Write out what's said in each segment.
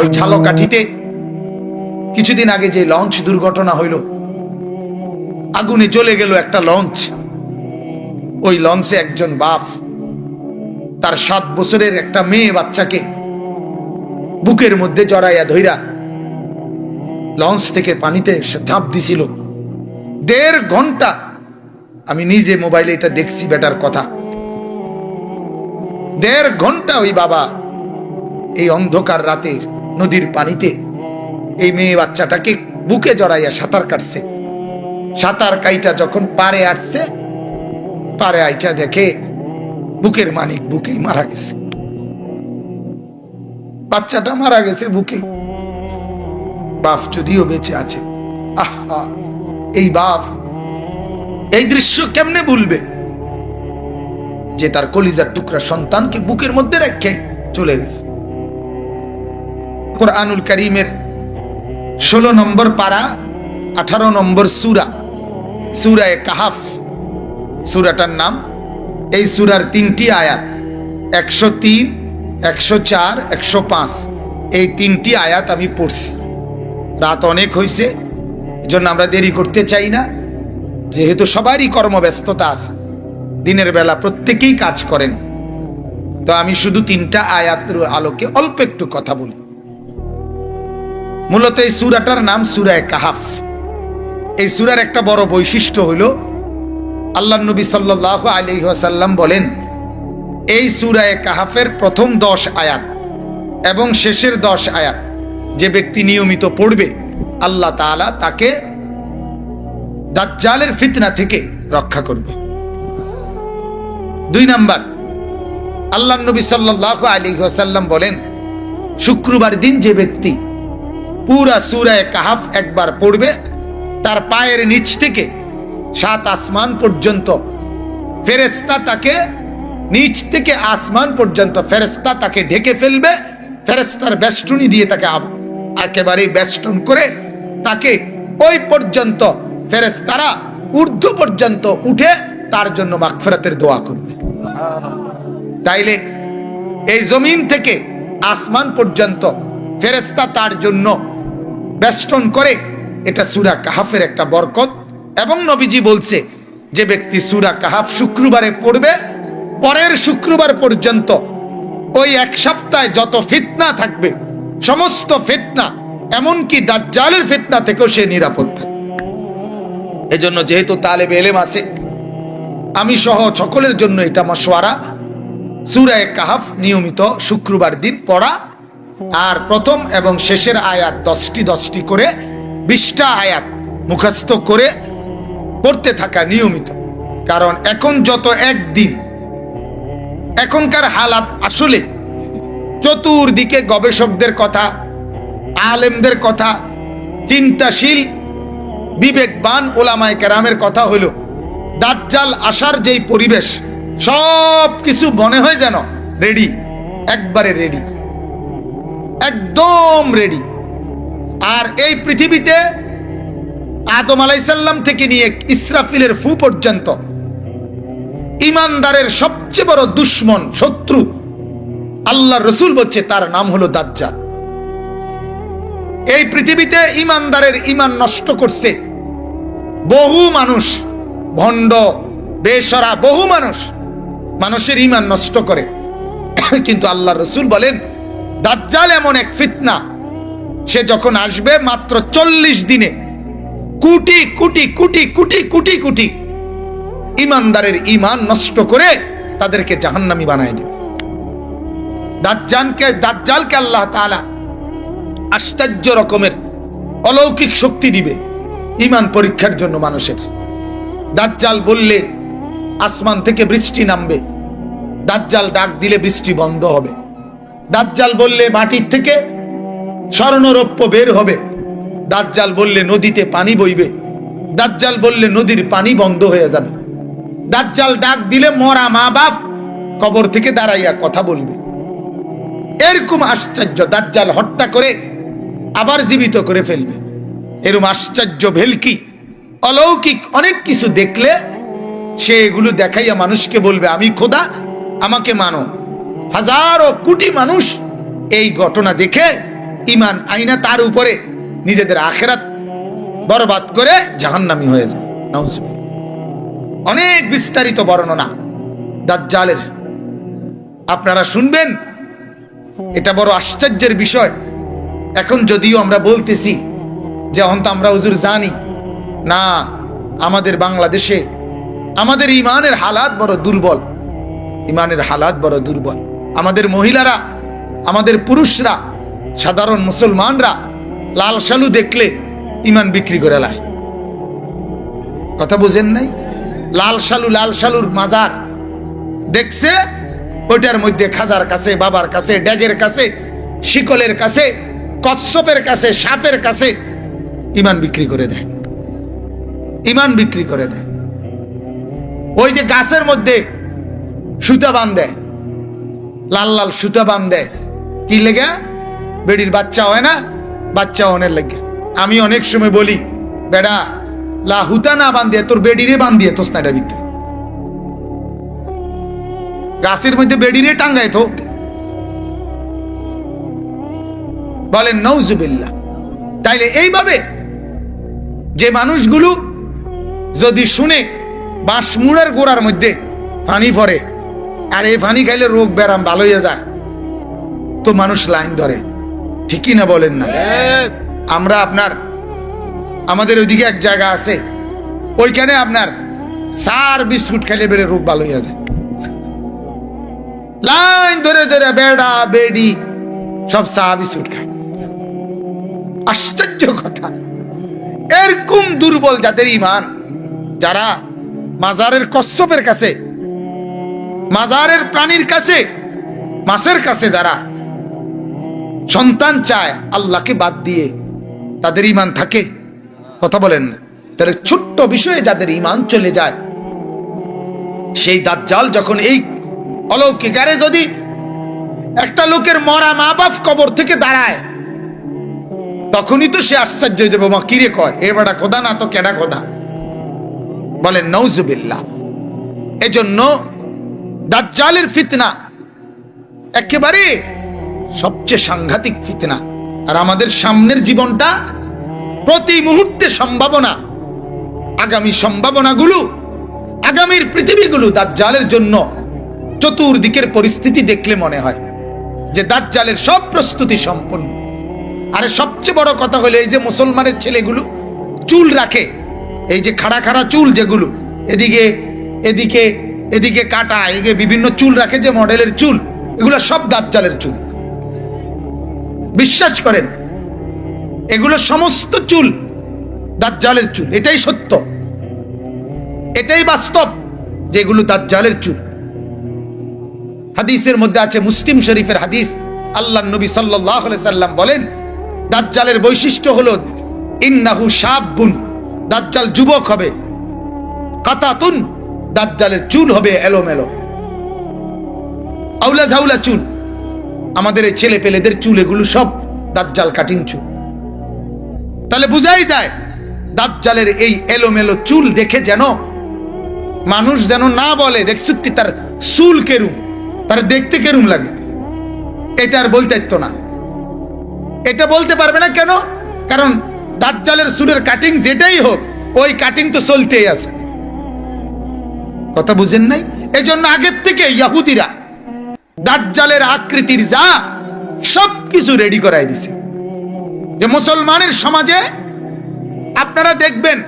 ওই ঝালকাঠিতে কিছুদিন আগে যে লঞ্চ দুর্ঘটনা হইল, আগুনে জ্বলে গেল একটা লঞ্চ। ওই লঞ্চে একজন বাপ, তার সাত বছরের একটা মেয়ে বাচ্চাকে বুকের মধ্যে জড়াইয়া ধইরা লঞ্চ থেকে পানিতে ঝাঁপ দিছিল। দেড় ঘণ্টা আমি নিজে মোবাইলে এটা দেখছি বেটার কথা। দেড় ঘণ্টা ওই বাবা এই অন্ধকার রাতে নদীর পানিতে এই মেয়ে বাচ্চাটাকে বুকে জড়াইয়া সাঁতার কাটছে। সাঁতার কাইটা যখন পারে আসছে পারে আইটা দেখে বুকের মানিক বুকেই মারা গেছে। বাচ্চাটা মারা গেছে বুকে। বাপ যদিও বেঁচে আছে। আহা, এই বাপ এই দৃশ্য কেমনে ভুলবে? যে তার কলিজার টুকরা সন্তানকে বুকের মধ্যে রেখে চলে গেছে। কোরআনুল করিমের ষোলো নম্বর পাড়া আঠারো নম্বর সুরা, সুরায় কাহাফ। সুরাটার নাম, এই সুরার তিনটি আয়াত, একশো তিন, একশো চার, একশো পাঁচ, এই তিনটি আয়াত আমি পড়ছি। রাত অনেক হয়েছে এজন্য আমরা দেরি করতে চাই না। যেহেতু সবারই কর্মব্যস্ততা আছে, দিনের বেলা প্রত্যেকেই কাজ করেন। তো আমি শুধু তিনটা আয়াতের আলোকে অল্প একটু কথা বলি। মূলত এই সুরাটার নাম সুরায় কাহাফ। এই সুরার একটা বড় বৈশিষ্ট্য হইল আল্লাহ নবী সাল্লাহ আলী ওয়াসাল্লাম বলেন, এই সুরায় কাহাফের প্রথম দশ আয়াত এবং শেষের দশ আয়াত যে ব্যক্তি নিয়মিত পড়বে, আল্লাহ তাআলা তাকে দাজ্জালের ফিতনা থেকে রক্ষা করবে। দুই নাম্বার আল্লাহ নবী সাল্লাহ আলী ওয়াসাল্লাম বলেন, শুক্রবার দিন যে ব্যক্তি পুরা সুরায় কাহাফ একবার পড়বে, তার পায়ের নিচ থেকে সাত আসমান পর্যন্ত ফেরেস্তা তাকে নিচ থেকে আসমান পর্যন্ত ফেরেস্তা তাকে ঢেকে ফেলবে ফেরেস্তার বেষ্টনী দিয়ে তাকে একেবারেই একেবারে বেষ্টন করে তাকে ওই পর্যন্ত ফেরেস্তারা ঊর্ধ্ব পর্যন্ত উঠে তার জন্য মাগফিরাতের দোয়া করবে। তাইলে এই জমিন থেকে আসমান পর্যন্ত ফেরেস্তা তার জন্য বেষ্টন করে, এটা সুরা কাহাফের একটা বরকত। এবং নবীজি বলছে, যে ব্যক্তি সুরা কাহাফ শুক্রবারে পড়বে, পরের শুক্রবার পর্যন্ত ওই এক সপ্তাহে যত ফিতনা থাকবে, সমস্ত ফিতনা, এমনকি দাজ্জালের ফিতনা থেকেও সে নিরাপদ থাকবে। এজন্য যেহেতু তালেব এলেম আছে, আমি সহ সকলের জন্য এটা মশওয়ারা, সুরায় কাহাফ নিয়মিত শুক্রবার দিন পড়া আর প্রথম এবং শেষের আয়াত দশটি দশটি করে, বিশটা আয়াত মুখস্থ করে পড়তে থাকা নিয়মিত। কারণ এখন যত একদিন, এখনকার হালাত আসলে চতুর্দিকে গবেষকদের কথা, আলেমদের কথা, চিন্তাশীল, বিবেকবান ওলামায় কেরামের কথা হইল, দাজ্জাল আসার যেই পরিবেশ সব কিছু মনে হয় যেন রেডি একবারে রেডি একদম রেডি আর এই পৃথিবীতে আদম আলাইসাল্লাম থেকে নিয়ে ইসরাফিলের ফু পর্যন্ত ইমানদারের সবচেয়ে বড় দুশ্মন, শত্রু আল্লাহ রসুল বলছে, তার নাম হলো দাজ্জাল। এই পৃথিবীতে ইমানদারের ইমান নষ্ট করছে বহু মানুষ, ভণ্ড, বেসরা বহু মানুষ, মানুষের ইমান নষ্ট করে। কিন্তু আল্লাহ রসুল বলেন দাজ্জাল এমন এক ফিতনা। সে যখন আসবে মাত্র চল্লিশ দিনে, কুটি কোটি কোটি কোটি কোটি কোটি ইমানদারের ইমান নষ্ট করে তাদেরকে জাহান্নামি বানায় দেবে। দাজ্জানকে দাজ্জালকে আল্লাহ তাআলা আশ্চর্য রকমের অলৌকিক শক্তি দিবে ইমান পরীক্ষার জন্য মানুষের। দাজ্জাল বললে, আসমান থেকে বৃষ্টি নামবে। দাজ্জাল ডাক দিলে বৃষ্টি বন্ধ হবে। দাজ্জাল বললে মাটির থেকে স্বর্ণরৌপ্য বের হবে। দাজ্জাল বললে নদীতে পানি বইবে। দাজ্জাল বললে নদীর পানি বন্ধ হয়ে যাবে। দাজ্জাল ডাক দিলে মরা মা বাপ কবর থেকে দাঁড়াইয়া কথা বলবে। এরকম আশ্চর্য দাজ্জাল হত্যা করে আবার জীবিত করে ফেলবে। এরকম আশ্চর্য ভেলকি, অলৌকিক অনেক কিছু দেখলে সে এগুলো দেখাইয়া মানুষকে বলবে, আমি খোদা, আমাকে মানো। হাজারো কোটি মানুষ এই ঘটনা দেখে ইমান আইনা তার উপরে নিজেদের আখেরাত বরবাদ করে জাহান্নামি হয়ে যায়। অনেক বিস্তারিত বর্ণনা দাজ্জালের। আপনারা শুনবেন, এটা বড় আশ্চর্যের বিষয়। এখন যদিও আমরা বলতেছি যে অন্ত আমরা হুজুর জানি, না, আমাদের বাংলাদেশে আমাদের ইমানের হালাত বড় দুর্বল ইমানের হালাত বড় দুর্বল। আমাদের মহিলারা, আমাদের পুরুষরা, সাধারণ মুসলমানরা লাল সালু দেখলে ইমান বিক্রি করে লায়। কথা বুঝেন নাই? লাল সালু লাল সালুর মাজার দেখছে, ওইটার মধ্যে খাজার কাছে, বাবার কাছে, ড্যাগের কাছে, শিকলের কাছে, কচ্ছপের কাছে, সাপের কাছে ইমান বিক্রি করে দেয়। ইমান বিক্রি করে দেয়। ওই যে গাছের মধ্যে সুতা বাঁধে লাল লাল সুতা বাঁধে কি লেগে? বেডির বাচ্চা হয় না? বাচ্চা অনেক লেগে। আমি অনেক সময় বলি, বেডা, লা হুতা না বান্ধিয়ে, তোর বেডিরে বান্ধিয়ে তো স্নাইডার ভিতরে গাছের মধ্যে বেডিরে টাঙ্গায় তো বলেন নৌজুবিল্লাহ তাইলে এইভাবে যে মানুষগুলো যদি শুনে বাঁশমুড়ের গোড়ার মধ্যে পানি পড়ে আর এই পানি খাইলে রোগ ব্যারাম ভালো হয়ে যায়। তো মানুষ লাইন ধরে। ঠিকই না বলেন না? আমরা আপনার আমাদের ওইদিকে এক জায়গা আছে। ওইখানে আপনার সার বিস্কুট খাইলে বেড়ে রোগ ভালো হয়ে যায়। লাইন ধরে ধরে বেড়া বেডি সব চা বিস্কুট খায়। আশ্চর্য কথা। এরকম দুর্বল যাদের ইমান যারা মাজারের কচ্ছপের কাছে মাজারের প্রাণীর কাছে, মাছের কাছে যারা সন্তান চায়, আল্লাহকে বাদ দিয়ে তাদের ইমান থাকে। কথা বলেন না তাহলে ছোট্ট বিষয়ে যাদের ইমান চলে যায়, সেই দাজ্জাল যখন এই অলৌকিক আরে যদি একটা লোকের মরা মা বাপ কবর থেকে দাঁড়ায়, তখনই তো সে আশ্চর্য হয়ে যাবে কিরে কয়? এ বেটা খোদা না তো কেডা খোদা বলেন নৌজুবিল্লাহ এজন্য দাজ্জালের ফিতনা, একেবারে সবচেয়ে সাংঘাতিক ফিতনা। আর আমাদের সামনের জীবনটা প্রতি মুহূর্তে সম্ভাবনা, আগামী সম্ভাবনাগুলো, আগামীর পৃথিবীগুলো দাজ্জালের জন্য চতুর্দিকের পরিস্থিতি দেখলে মনে হয় যে দাজ্জালের সব প্রস্তুতি সম্পন্ন। আরে সবচেয়ে বড় কথা হলো এই যে মুসলমানের ছেলেগুলো চুল রাখে, এই যে খাড়া খাড়া চুল যেগুলো, এদিকে এদিকে এদিকে কাটা, এদিকে বিভিন্ন চুল রাখে যে মডেলের চুল, এগুলো সব দাজ্জালের চুল। বিশ্বাস করেন, এগুলো সমস্ত চুল দাজ্জালের চুল, এটাই সত্য। এটাই বাস্তব যেগুলো দাজ্জালের চুল। হাদিসের মধ্যে আছে, মুসলিম শরীফের হাদিস আল্লাহ নবী সাল্লাহ সাল্লাম বলেন, দাজ্জালের বৈশিষ্ট্য হলো, ইন্নাহু সাবুন দাজ্জাল যুবক হবে। কাতাতুন দাজ্জালের চুল হবে এলোমেলো। আউলা ঝাউলা চুল। আমাদের এই ছেলে পেলেদের চুল, এগুলো সব দাজ্জাল কাটিং চুল। তাহলে বুঝাই যায়, দাজ্জালের এই এলোমেলো চুল দেখে যেন মানুষ যেন না বলে দেখ সত্যি তার চুল কেরুম, তার দেখতে কেরুম লাগে। এটা আর বলতে না। এটা বলতে পারবে না কেন? কারণ দাজ্জালের চুলের কাটিং যেটাই হোক, ওই কাটিং তো চলতেই আছে। কথা বুঝেন নাই? এজন্য আগের থেকে ইয়াহুদিরা দাজ্জালের আকৃতির যা সব কিছু রেডি করাই দিছে। যে মুসলমানের সমাজে আপনারা দেখবেন,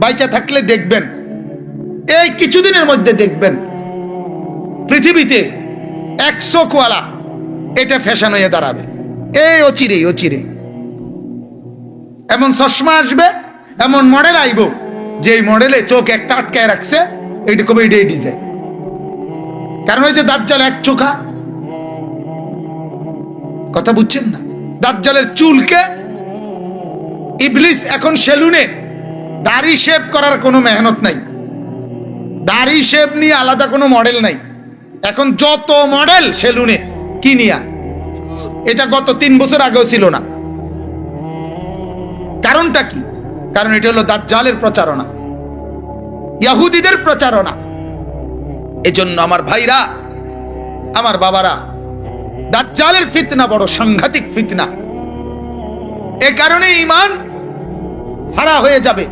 বাইচা থাকলে দেখবেন, এই কিছুদিনের মধ্যে দেখবেন, পৃথিবীতে একশো কোয়ালা এটা ফ্যাশন হয়ে দাঁড়াবে। এই অচিরে অচিরে এমন চশমা আসবে, এমন মডেল আইব যে মডেলে চোখ একটা আটকায় রাখছে কবে এটাই ডিজাইন কারণ হয়েছে দাজ্জাল এক চোখা? কথা বুঝছেন না? দাজ্জালের চুলকে ইবলিস এখন সেলুনে। দাড়ি শেভ করার কোনো মেহনত নাই। দাড়ি শেভ নিয়ে আলাদা কোনো মডেল নাই। এখন যত মডেল সেলুনে, কিনিয়া। এটা গত তিন বছর আগেও ছিল না। কারণটা কি? কারণ এটা হলো দাজ্জালের প্রচারণা। ইয়াহুদিদের প্রচারণা। এজন্য আমার ভাইরা, আমার বাবারা, দাজ্জালের ফিতনা বড় সাংঘাতিক ফিতনা। এ কারণে ইমান হারা হয়ে যাবে।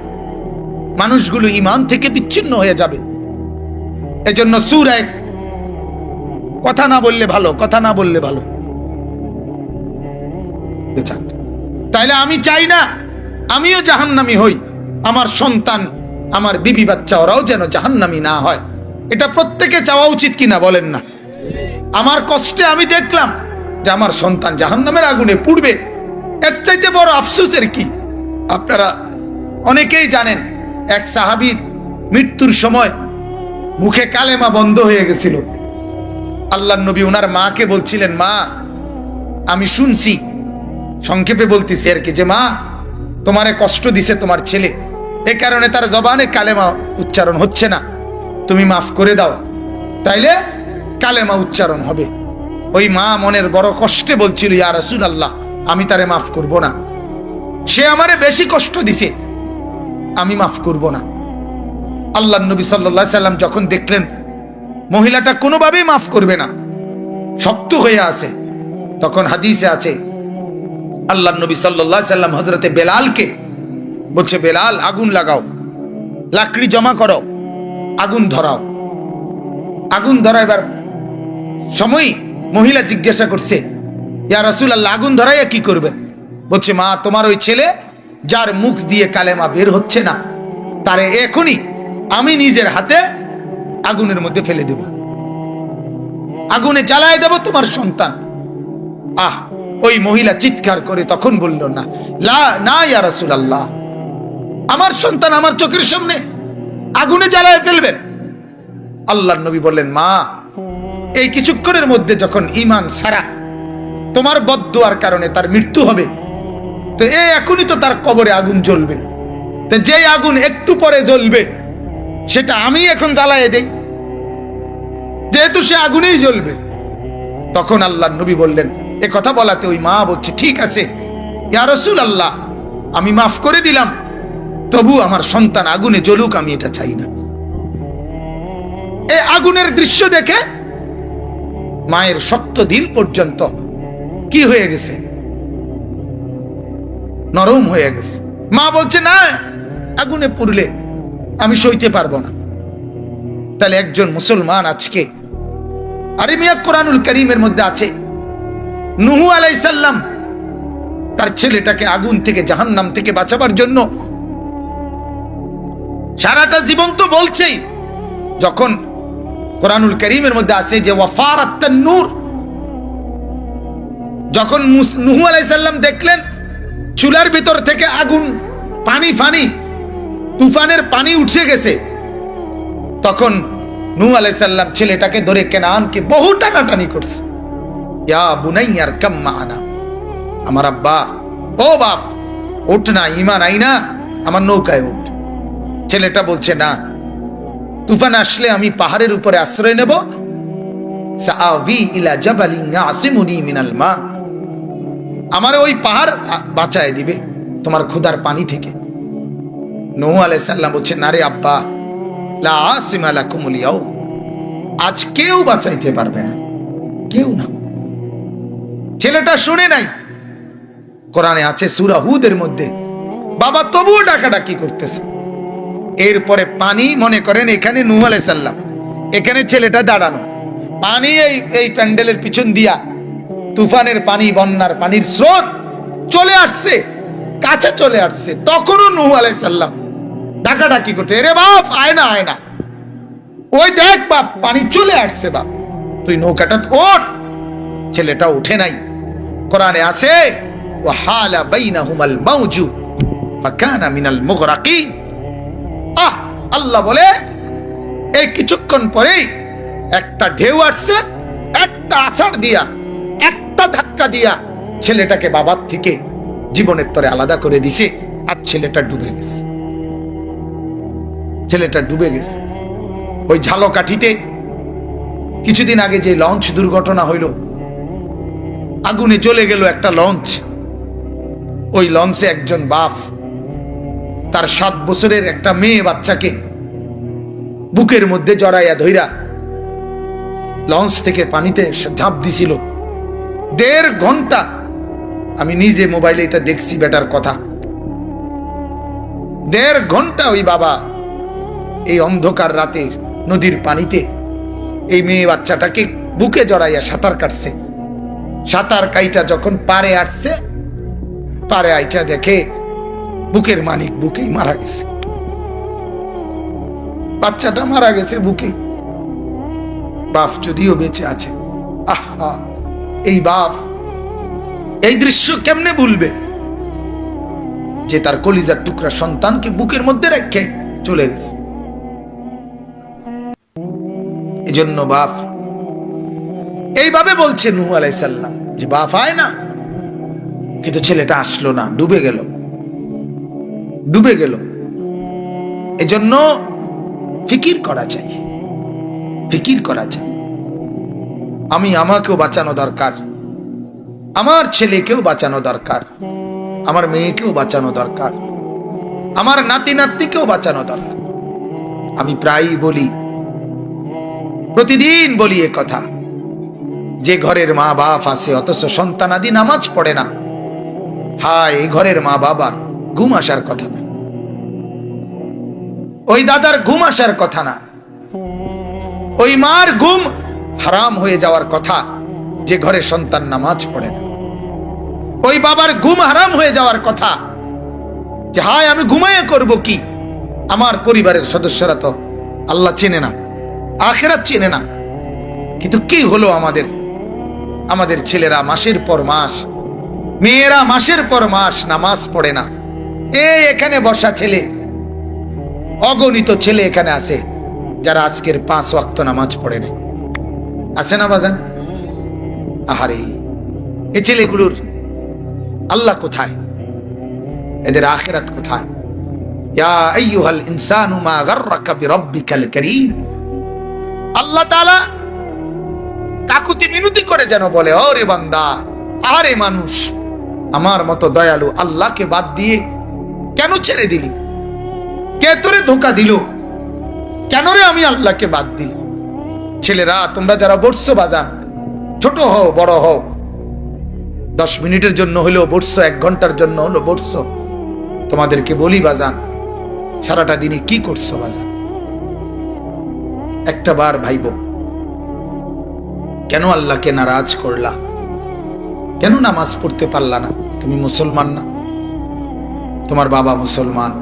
মানুষগুলো ইমান থেকে বিচ্ছিন্ন হয়ে যাবে। এজন্য সুর এক, কথা না বললে ভালো, কথা না বললে ভালো। তাইলে আমি চাই না, আমিও জাহান্নামি হই, আমার সন্তান আমার বিবি বাচ্চা ওরাও যেন জাহান্নামি না হয়। এটা প্রত্যেকে চাওয়া উচিত কিনা বলেন না। আমার কষ্টে আমি দেখলাম যে আমার সন্তান জাহান্নামের আগুনে পুড়বে। এর চাইতে বড় আফসোসের কি? আপনারা অনেকেই জানেন, এক সাহাবীর মৃত্যুর সময় মুখে কালেমা বন্ধ হয়ে গেছিল। আল্লাহ নবী ওনার মাকে বলছিলেন, মা, আমি শুনছি। সংক্ষেপে বলতেছি আর কি যে, মা, তোমারে কষ্ট দিছে তোমার ছেলে। এ কারণে তার জবানে কালেমা উচ্চারণ হচ্ছে না। তুমি মাফ করে দাও, তাইলে কালেমা উচ্চারণ হবে। ওই মা মনের বড় কষ্টে বলছিল, ইয়া রাসূল আল্লাহ আমি তারে মাফ করব না। সে আমারে বেশি কষ্ট দিছে, আমি মাফ করব না। আল্লাহ নবী সাল্লাহ সাল্লাম যখন দেখলেন, মহিলাটা কোনোভাবেই মাফ করবে না, শক্ত হয়ে আছে, তখন হাদিসে আছে, আল্লাহ নবী সাল্লাহ সাল্লাম হজরতে বেলালকে বলছে, বেলাল, আগুন লাগাও। লাকড়ি জমা করো। আগুন ধরাও। আগুন ধরাইবার সময়? মহিলা জিজ্ঞাসা করছে, ইয়া রাসূল আল্লাহ আগুন ধরাইয়া কি করবে? বলছে, মা, তোমার ওই ছেলে, যার মুখ দিয়ে কালেমা বের হচ্ছে না, তারে এখনই আমি নিজের হাতে আগুনের মধ্যে ফেলে দেব। আগুনে জ্বালায় দেব তোমার সন্তান। আহ, ওই মহিলা চিৎকার করে তখন বলল, না, লা, না, ইয়া রাসূলুল্লাহ। আমার সন্তান আমার চোখের সামনে আগুনে জ্বালায় ফেলবেন আল্লাহর নবী বললেন, মা, এই কিছুক্ষণের মধ্যে যখন ইমান সারা তোমার বদদুয়ার কারণে তার মৃত্যু হবে, তো এ এখনই তো তার কবরে আগুন জ্বলবে। তো যেই আগুন একটু পরে জ্বলবে, সেটা আমি এখন জ্বালায় দেই। যেহেতু সে আগুনেই জ্বলবে। তখন আল্লাহ নবী বললেন, এ কথা বলাতে ওই মা বলছে, ঠিক আছে, ইয়া রসুল আল্লাহ আমি মাফ করে দিলাম। তবু আমার সন্তান আগুনে জ্বলুক, আমি এটা চাই না। এই আগুনের দৃশ্য দেখে মায়ের শক্ত দিল পর্যন্ত কি হয়ে গেছে? নরম হয়ে গেছে। মা বলছে, না, আগুনে পুড়লে আমি সইতে পারব না। তাহলে একজন মুসলমান আজকে আরে মিয়া কোরআনুল করিমের মধ্যে আছে। নুহু আলাইসাল্লাম তার ছেলেটাকে আগুন থেকে জাহান্নাম থেকে বাঁচাবার জন্য সারাটা জীবন তো বলছেই। যখন কোরআনুল করিমের মধ্যে আছে যে ওয়াফার নূর। যখন নুহু আলাইসাল্লাম দেখলেন, চুলার ভিতর থেকে আগুন, পানি, ফানি, তুফানের পানি উঠে গেছে, তখন নূহ আলাইসাল্লাম ছেলেটাকে ধরে কেনানকে বহু টানাটানি করছে। ইয়া বুনাইয়ার কাম্মা আনা আমার আব্বা, ও বাপ ওঠ না ইমান আই না আমার নৌকায় উঠ। ছেলেটা বলছে, না, তুফান আসলে আমি পাহাড়ের উপরে আশ্রয় নেব। আমার ওই পাহাড় বাঁচায় দিবে তোমার ক্ষুধার পানি থেকে। নূহ আলাইহিস সালাম বলছে, না রে আব্বা, লা আসিমা লাকুমুল ইয়াউম। আজ কেউ বাঁচাইতে পারবে না, কেউ না। ছেলেটা শুনে নাই। কোরআনে আছে সূরা হুদের মধ্যে, বাবা তবুও ডাকাডাকি করতেছে। এরপরে পানি মনে করেন এখানে নূহ আলাইহিস সালাম, এখানে ছেলেটা দাঁড়ানো। পানি এই এই প্যান্ডেলের পিছন দিয়া তুফানের পানি, বন্যার পানির স্রোত চলে আসছে, কাছে চলে আসছে। তখনও নূহ আলাইহিস সালাম ডাকাডাকি করতে রে বাপ, আয় না আয় না। ওই দেখ বাপ, পানি চলে আসছে বাপ। তুই নৌকাটা ওঠ। ছেলেটা উঠে নাই। কোরআনে আছে ও হালা বাইনাহুমাল মাউজু, ফাকানা মিনাল মুগরাকিন। আল্লাহ বলে, এই কিছুক্ষণ পরেই একটা ঢেউ আসছে, একটা আষাঢ় দিয়া, একটা ধাক্কা দিয়া ছেলেটাকে বাবার থেকে জীবনের তরে আলাদা করে দিছে আর ছেলেটা ডুবে গেছে। ছেলেটা ডুবে গেছে। ওই ঝালকাঠিতে কিছুদিন আগে যে লঞ্চ দুর্ঘটনা হইল, আগুনে জ্বলে গেল একটা লঞ্চ। ওই লঞ্চে একজন বাপ, তার সাত বছরের একটা মেয়ে বাচ্চাকে বুকের মধ্যে জড়াইয়া ধইরা লঞ্চ থেকে পানিতে ঝাঁপ দিছিল। দেড় ঘণ্টা আমি নিজে মোবাইলে এটা দেখছি বেটার কথা। দেড় ঘণ্টা ওই বাবা এই অন্ধকার রাতে নদীর পানিতে এই মেয়ে বাচ্চাটাকে বুকে জড়াইয়া সাঁতার কাটছে। সাঁতার কাইটা যখন পারে আসছে, পারে আইটা দেখে বুকের মানিক বুকেই মারা গেছে। বাচ্চাটা মারা গেছে বুকে। বাপ যদিও বেঁচে আছে। আহা, এই বাপ এই দৃশ্য কেমনে ভুলবে? যে তার কলিজার টুকরা সন্তানকে বুকের মধ্যে রেখে চলে গেছে। এজন্য বাপ, এইভাবে বলছে নূহ আলাইসাল্লাম যে বাপ আয় না। কিন্তু ছেলেটা আসলো না, ডুবে গেল। ডুবে গেল। এজন্য ফিকির করা চাই। ফিকির করা চাই। আমি আমাকেও বাঁচানো দরকার। আমার ছেলেকেও বাঁচানো দরকার। আমার মেয়েকেও বাঁচানো দরকার। আমার নাতি নাতনিকেও বাঁচানো দরকার। আমি প্রায়ই বলি, প্রতিদিন বলি এ কথা, যে ঘরের মা বাপ আছে, অথচ সন্তানাদি নামাজ পড়ে না। হায়, এই ঘরের মা বাবার ঘুম আসার কথা না। ওই দাদার ঘুম আসার কথা না। ওই মার ঘুম হারাম হয়ে যাওয়ার কথা, যে ঘরে সন্তান নামাজ পড়ে না। ওই বাবার ঘুম হারাম হয়ে যাওয়ার কথা, যে হায়, আমি ঘুমাইয়া করব কি? আমার পরিবারের সদস্যরা তো আল্লাহ চেনে না, আখেরাত চেনে না। কিন্তু কি হলো আমাদের? আমাদের ছেলেরা মাসের পর মাস, মেয়েরা মাসের পর মাস নামাজ পড়ে না। এ, এখানে বসা ছেলে অগণিত ছেলে এখানে আছে, যারা আজকের পাঁচ ওয়াক্ত নামাজ পড়ে নেই। আছে না বাজান? আহারে, এ ছেলেগুলোর আল্লাহ কোথায়? এদের আখেরাত কোথায়? আল্লাহ কাকুতি মিনতি করে যেন বলে বান্দা আরে মানুষ, আমার মতো দয়ালু আল্লাহকে বাদ দিয়ে কেন ছেড়ে দিলি? কে তোরে ধোকা দিল? কেন রে আমি আল্লাহকে বাদ দিলি ছেলেরা, তোমরা যারা বসছো বাজান, ছোট হও, বড় হও। দশ মিনিটের জন্য হলেও বসছো এক ঘণ্টার জন্য হলো বসছো তোমাদেরকে বলি বাজান, সারাটা দিনে কি করছ বাজান? একটা বার ভাইব, কেন আল্লাহকে নারাজ করলা? কেন নামাজ পড়তে পারলা না? তুমি মুসলমান না? তোমার বাবা মুসলমান।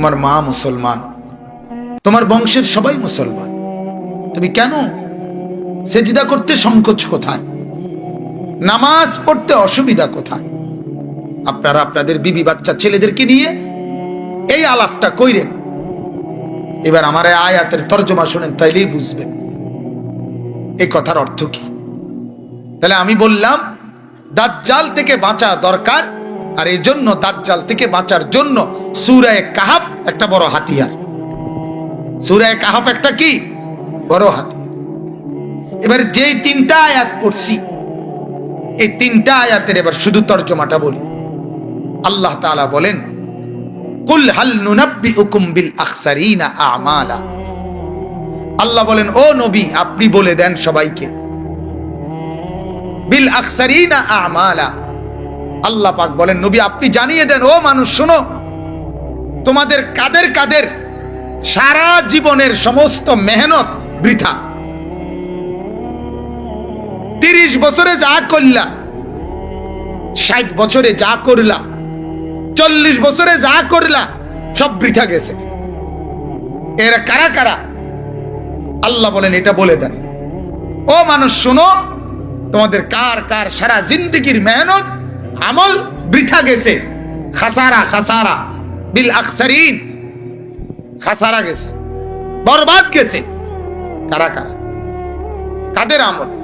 তোমার মা মুসলমান। তোমার বংশের সবাই মুসলমান। তুমি কেন সেজিদা করতে সংকোচ কোথায়? নামাজ পড়তে অসুবিধা কোথায়? আপনারা আপনাদের বিবি বাচ্চা ছেলেদেরকে নিয়ে এই আলাপটা কইরেন। এবার আমার আয়াতের তর্জমা শোনেন, তাইলেই বুঝবেন। এই কথার অর্থ কি? তাহলে আমি বললাম, দাজ্জাল থেকে বাঁচা দরকার আর এই জন্য দাজ্জাল থেকে বাঁচার জন্য সুরায় কাহাফ একটা বড় হাতিয়ার। সুরায় কাহাফ একটা কি? বড় হাতিয়ার। এবার যেই তিনটা আয়াত পড়ছি, এই তিনটা আয়াতের এবার শুধু তর্জমাটা বলি। আল্লাহ তাআলা বলেন, কুল হাল নুনাব্বিউকুম বিল আখসারিনা আমালা। আল্লাহ বলেন, ও নবী, আপনি বলে দেন সবাইকে, বিল আখসারিনা আমালা। আল্লাহ পাক বলেন, নবী, আপনি জানিয়ে দেন, ও মানুষ, শোনো, তোমাদের কাদের কাদের সারা জীবনের সমস্ত মেহনত বৃথা। তিরিশ বছরে যা করলা, ষাট বছরে যা করলা, চল্লিশ বছরে যা করলা, সব বৃথা গেছে। এরা কারা কারা? আল্লাহ বলেন, এটা বলে দেন। ও মানুষ, শোনো, তোমাদের কার কার সারা জিন্দগির মেহনত আমল বৃথা গেছে। খাসারা খাসারা, বিল আকসারিন। খাসারা গেছে। বরবাদ গেছে। কারা কারা? কাদের আমল?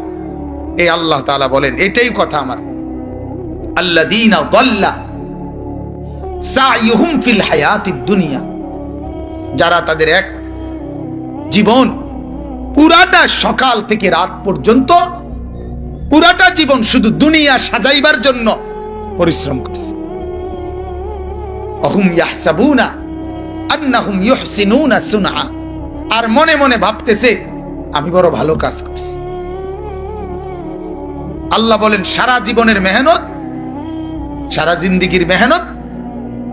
এই আল্লাহ তাআলা বলেন, এটাই কথা আমার। দাল্লা সাইয়ুহুম ফিল হায়াতিদ দুনিয়া। যারা তাদের এক জীবন পুরাটা সকাল থেকে রাত পর্যন্ত, পুরাটা জীবন শুধু দুনিয়া সাজাইবার জন্য পরিশ্রম করছে। অহুম ইয়াহসাবুনা আন্নাহুম ইউহসিনুনা সুনআ। আর মনে মনে ভাবতেছে, আমি বড় ভালো কাজ করছি। আল্লাহ বলেন, সারা জীবনের মেহনত, সারা জিন্দিগির মেহনত,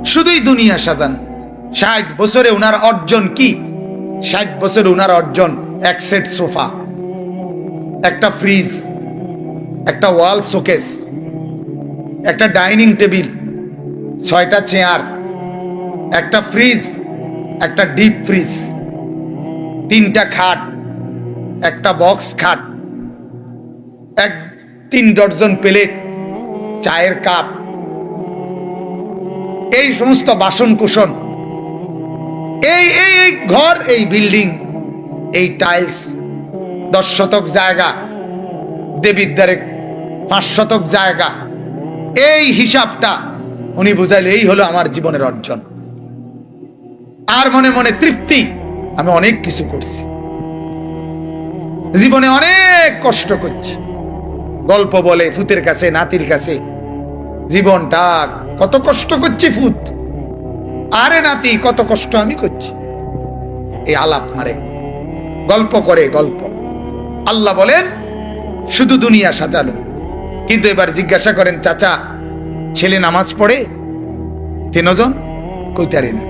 শুধুই দুনিয়া সাজান। ষাট বছরে ওনার অর্জন কি? ষাট বছরে ওনার অর্জন এক সেট সোফা, একটা ফ্রিজ, একটা ওয়াল শোকেস একটা ডাইনিং টেবিল, ছয়টা চেয়ার, একটা ফ্রিজ, একটা ডিপ ফ্রিজ, তিনটা খাট, একটা বক্স খাট, এক, তিন ডজন প্লেট, চায়ের কাপ। এই সমস্ত বাসন কুসন এই এই ঘর, এই বিল্ডিং, এই টাইলস, দশ শতক জায়গা দেবিদ্বারে পাঁচ শতক জায়গা। এই হিসাবটা। উনি বুঝাইলে, এই হলো আমার জীবনের অর্জন। আর মনে মনে তৃপ্তি, আমি অনেক কিছু করছি। জীবনে অনেক কষ্ট করছি। গল্প বলে ফুতের কাছে, নাতির কাছে। জীবনটা কত কষ্ট করছি ফুত আরে নাতি, কত কষ্ট আমি করছি। এই আলাপ মারে, গল্প করে গল্প। আল্লাহ বলেন, শুধু দুনিয়া সাজালো কিন্তু এবার জিজ্ঞাসা করেন, চাচা, ছেলে নামাজ পড়ে? তিনজন কইতারে না?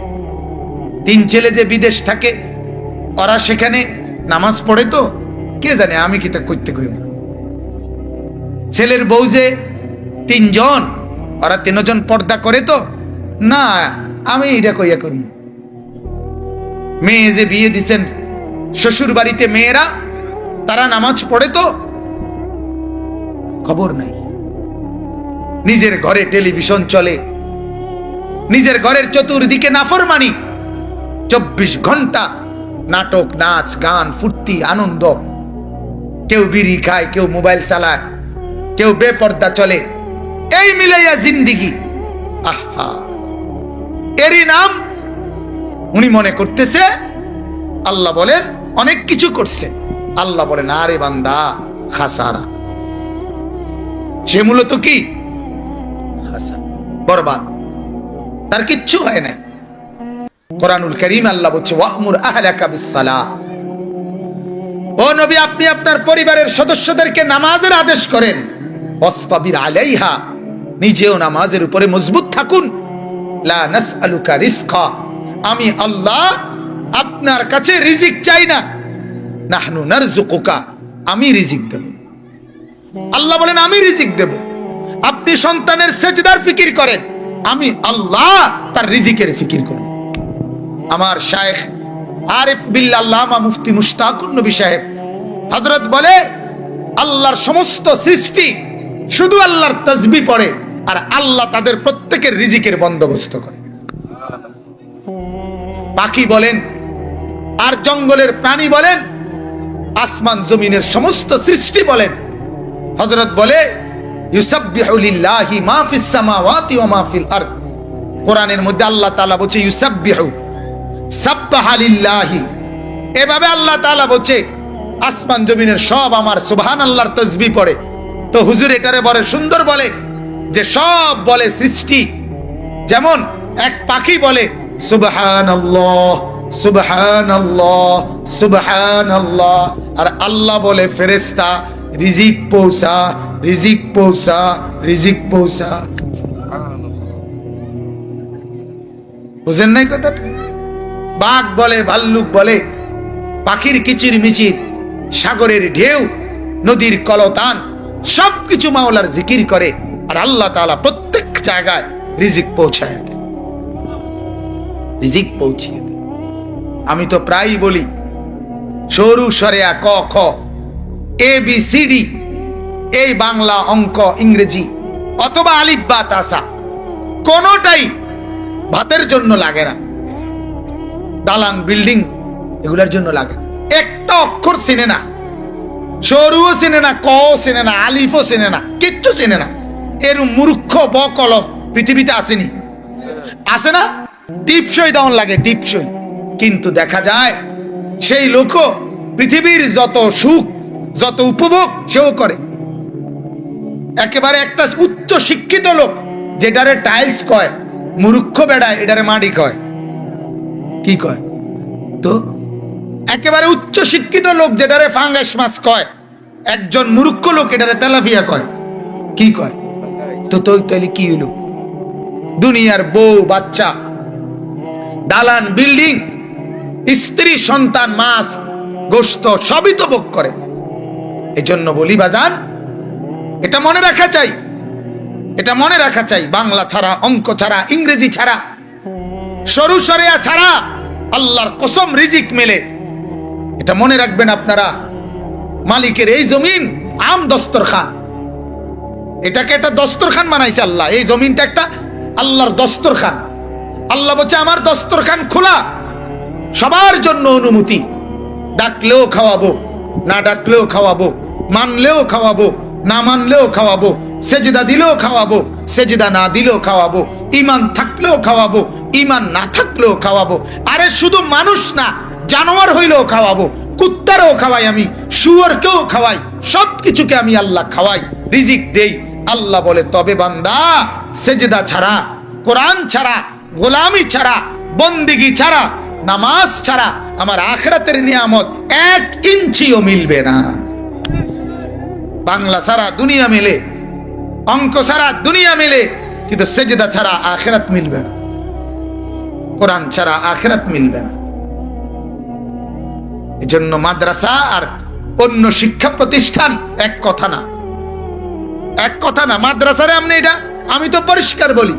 তিন ছেলে যে বিদেশ থাকে, ওরা সেখানে নামাজ পড়ে তো, কে জানে আমি কি তা করতে কইব? ছেলের বউ যে তিনজন, ওরা তিনজন পর্দা করে তো? না, আমি এটা কইয়া করি মেয়ে যে বিয়ে দিছেন শ্বশুর বাড়িতে মেয়েরা, তারা নামাজ পড়ে তো? খবর নাই। নিজের ঘরে টেলিভিশন চলে। নিজের ঘরের চতুর্দিকে নাফরমানি। চব্বিশ ঘণ্টা নাটক, নাচ, গান, ফুর্তি, আনন্দ। কেউ বিড়ি খায়, কেউ মোবাইল চালায়, কেউ বেপর্দা চলে। এই মিলাইয়া জিন্দিগি। আহা! এরই নাম উনি মনে করতেছে, আল্লাহ বলেন, অনেক কিছু করছে। আল্লাহ বলেন, আরে বান্দা, খাসারা। সে মূলত কি? বরবাদ। তার কিচ্ছু হয় না কোরআনুল করিম আল্লাহ বলছে, ওয়াহমুর আহলাকা ও নবী, আপনি আপনার পরিবারের সদস্যদেরকে নামাজের আদেশ করেন। ওয়াসতাবির আলাইহা, নিজেও নামাজের উপরে মজবুত থাকুন। লা নাসআলুকা রিজকা, আমি আল্লাহ আপনার কাছে রিজিক চাই না। নাহনু নারজুকুকা আমি রিজিক দেব। আল্লাহ বলেন, আমি রিজিক দেব। আপনি সন্তানের সেজদার ফিকির করেন। আমি আল্লাহ তার রিজিকের ফিকির করব আমার শায়েখ আরিফ বিল্লাল্লামা মুফতি মুশতাকুন নবী সাহেব হযরত বলে, আল্লাহর সমস্ত সৃষ্টি শুধু আল্লাহর তসবি পড়ে আর আল্লাহ তাদের প্রত্যেকের রিজিকের বন্দোবস্ত করে। পাখি বলেন, আর জঙ্গলের প্রাণী বলেন, আসমান জমিনের সমস্ত সৃষ্টি বলেন হজরত বলে, ইউসাব্বিহু লিল্লাহি মা সামাওয়াতি কোরআনের মধ্যে আল্লাহ তাআলা বলছে, ইউসাব্বিহু সাব্বাহা এভাবে আল্লাহ তাআলা বলছে, আসমান জমিনের সব আমার সুবহান আল্লাহর তসবি পড়ে। তো হুজুর এটারে বলে, সুন্দর বলে যে সব বলে সৃষ্টি। যেমন এক পাখি বলে সুবহান আল্লাহ সুবহান আল্লাহ সুবহান আল্লাহ আর আল্লাহ বলে ফেরেস্তা রিজিক পৌঁছা রিজিক পৌঁছা রিজিক পৌঁছা। বুঝেন নাই কথাটা? বাঘ বলে, ভাল্লুক বলে, পাখির কিচির মিচির, সাগরের ঢেউ, নদীর কলতান, সবকিছু মাওলার জিকির করে আর আল্লাহ তালা প্রত্যেক জায়গায় রিজিক পৌঁছায় রিজিক পৌঁছিয়ে আমি তো প্রায়ই বলি, সরু সরেয়া ক, খ এ বি সি ডি এই বাংলা অঙ্ক ইংরেজি অথবা আলিফ বা তাসা। কোনোটাই ভাতের জন্য লাগে না। দালান, বিল্ডিং এগুলোর জন্য লাগে। একটা অক্ষর চিনে না। সরুও চিনে না ক চিনে না, আলিফও চিনে না, কিচ্ছু চিনে না। এর মূর্খ ব কলম পৃথিবীতে আসেনি। আসে না? টিপসই দাউন লাগে টিপসই কিন্তু দেখা যায় সেই লোক পৃথিবীর যত সুখ যত উপভোগ সেও করে। একেবারে একটা উচ্চ শিক্ষিত লোক যেটারে টাইলস কয় মূর্খ বেড়ায়, এটারে মাটি কয়। কি কয়? তো একেবারে উচ্চ শিক্ষিত লোক যেটারে ফাঙ্গাস মাছ কয়, একজন মূর্খ লোক এটারে তেলাফিয়া কয়। কি কয়? তো তো তাহলে কি হলো দুনিয়ার বউ, বাচ্চা, দালান, বিল্ডিং, স্ত্রী, সন্তান, মাছ, গোস্ত, সবই তো ভোগ করে। এই জন্য বলি, বাজান, এটা মনে রাখা চাই। এটা মনে রাখা চাই, বাংলা ছাড়া, অঙ্ক ছাড়া, ইংরেজি ছাড়া, সরু সরিয়া ছাড়া আল্লাহর কসম রিজিক মেলে। এটা মনে রাখবেন আপনারা, মালিকের এই জমিন আম দস্তরখান। এটাকে একটা দস্তরখান বানাইছে আল্লাহ। এই জমিনটা একটা আল্লাহর দস্তরখান। আল্লাহ বলছে, আমার দস্তরখান খোলা। সবার জন্য অনুমতি। ডাকলেও খাওয়াবো, না ডাকলেও খাওয়াবো। মানলেও খাওয়াবো, না মানলেও খাওয়াবো, সেজদা দিলেও খাওয়াবো, সেজদা না দিলেও খাওয়াবো ইমান থাকলেও খাওয়াবো ইমান না থাকলেও খাওয়াবো। আরে শুধু মানুষ না, জানোয়ার হইলেও খাওয়াবো, কুত্তারও খাওয়াই আমি, শুয়োরকেও খাওয়াই সব কিছুকে আমি আল্লাহ খাওয়াই, রিজিক দেই। আল্লাহ বলে, তবে বান্দা, সেজদা ছাড়া, কোরআন ছাড়া, গোলামি ছাড়া, বন্দিগি ছাড়া, নামাজ ছাড়া, আমার আখরাতের নিয়ামত এক ইঞ্চিও মিলবে না। বাংলা সারা দুনিয়া মিলে, অঙ্ক সারা দুনিয়া মিলে, কিন্তু সেজদা ছাড়া আখেরাত মিলবে না। কোরআন ছাড়া আখেরাত মিলবে না। এজন্য মাদ্রাসা আর অন্য শিক্ষা প্রতিষ্ঠান এক কথা না। এক কথা না, মাদ্রাসারে আপনি এটা, আমি তো পরিষ্কার বলি,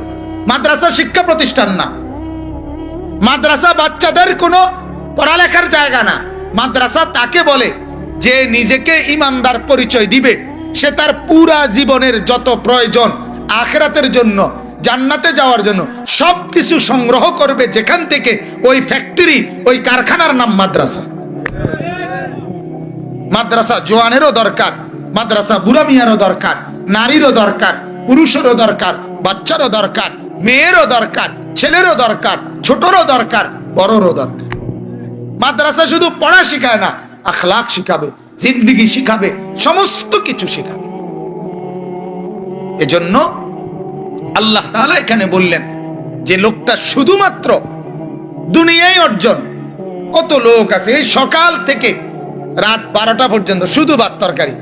মাদ্রাসা শিক্ষা প্রতিষ্ঠান না। মাদ্রাসা বাচ্চাদের কোনো পড়ালেখার জায়গা না। মাদ্রাসা তাকে বলে যে নিজেকে ইমানদার পরিচয় দিবে, সে তার পুরা জীবনের যত প্রয়োজন আখেরাতের জন্য, জান্নাতে যাওয়ার জন্য সব কিছু সংগ্রহ করবে যেখান থেকে ওই ফ্যাক্টরি ওই কারখানার নাম মাদ্রাসা। মাদ্রাসা জোয়ানেরও দরকার, মাদ্রাসা বুড়া মিয়ারও দরকার, নারীরও দরকার, পুরুষেরও দরকার, বাচ্চারও দরকার, মেয়েরও দরকার, ছেলেরও দরকার, ছোটরও দরকার, বড়রও দরকার। মাদ্রাসা শুধু পড়া শেখায় না আখলাক শিখাবে, জিন্দিগি শিখাবে, সমস্ত কিছু শিখাবে। এজন্য আল্লাহ তাআলা এখানে বললেন যে লোকটা শুধুমাত্র দুনিয়ায় অর্জন। কত লোক আছে? এই সকাল থেকে রাত বারোটা পর্যন্ত শুধু ভাত তরকারি।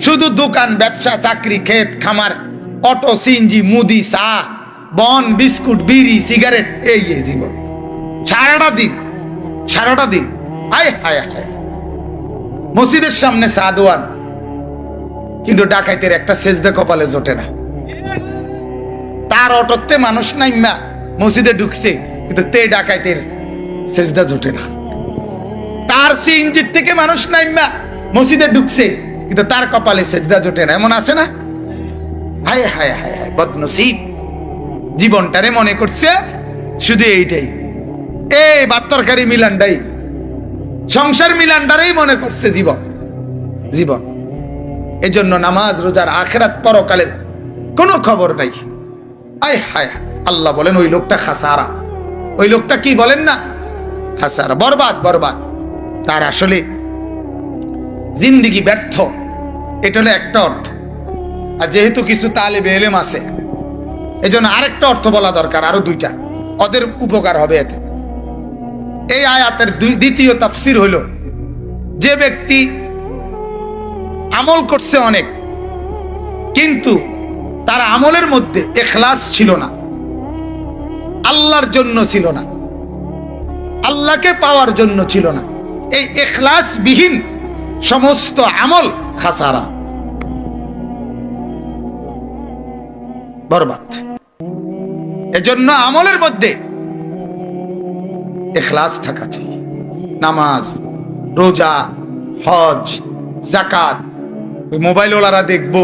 শুধু দোকান, ব্যবসা, চাকরি, ক্ষেত, খামার, অটো সিএনজি মুদি, চা, বন, বিস্কুট, বিড়ি, সিগারেট এই জীবন। সারাটা দিন সারাটা দিন হায় হায় হায়। মসজিদের সামনে চা দোয়ান কিন্তু ডাকাইতের একটা সেজদে কপালে জোটে না। তার অটোতে মানুষ নাইমা মসজিদে ঢুকছে, কিন্তু তে ডাকাইতের সেজদা জোটে না। তার সিএনজির থেকে মানুষ নাইমা মসজিদে ঢুকছে, কিন্তু তার কপালে সেজদা জোটে না। এমন আছে না? হায় হায় হায় হায়, বদনসিব। জীবনটারে মনে করছে শুধু এইটাই। এই বাত্তরকারী মিলানটাই সংসার মিলানটারেই মনে করছে জীবন। জীবন। এজন্য নামাজ, রোজার আখেরাত পরকালের কোনো খবর নাই। আয় হায়, আল্লাহ বলেন, ওই লোকটা খাসারা। ওই লোকটা কি বলেন না? খাসারা। বরবাদ বরবাদ। তার আসলে জিন্দিগি ব্যর্থ। এটা হলো একটা অর্থ। আর যেহেতু কিছু তালেবে এলেম আছে, এজন্য আরেকটা অর্থ বলা দরকার, আরও দুইটা। ওদের উপকার হবে এতে। এই আয়াতের দ্বিতীয় তাফসির হইল যে ব্যক্তি আমল করছে অনেক, কিন্তু তার আমলের মধ্যে এখলাস ছিল না, আল্লাহর জন্য ছিল না, আল্লাহকে পাওয়ার জন্য ছিল না। এই এখলাস বিহীন সমস্ত আমল খাসারা। বরবাদ। এজন্য আমলের মধ্যে এখলাস থাকা চাই। নামাজ, রোজা, হজ জাকাত ওই মোবাইল ওলারা দেখব,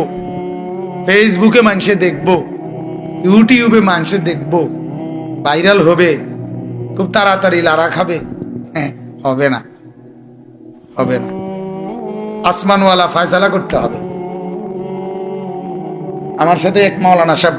ফেসবুকে মানুষে দেখব, ইউটিউবে মানুষে দেখব, ভাইরাল হবে, খুব তাড়াতাড়ি লারা খাবে। হ্যাঁ হবে না হবে না। আসমানওয়ালা ফায়সালা করতে হবে। আমার সাথে এক মাওলানা সাহেব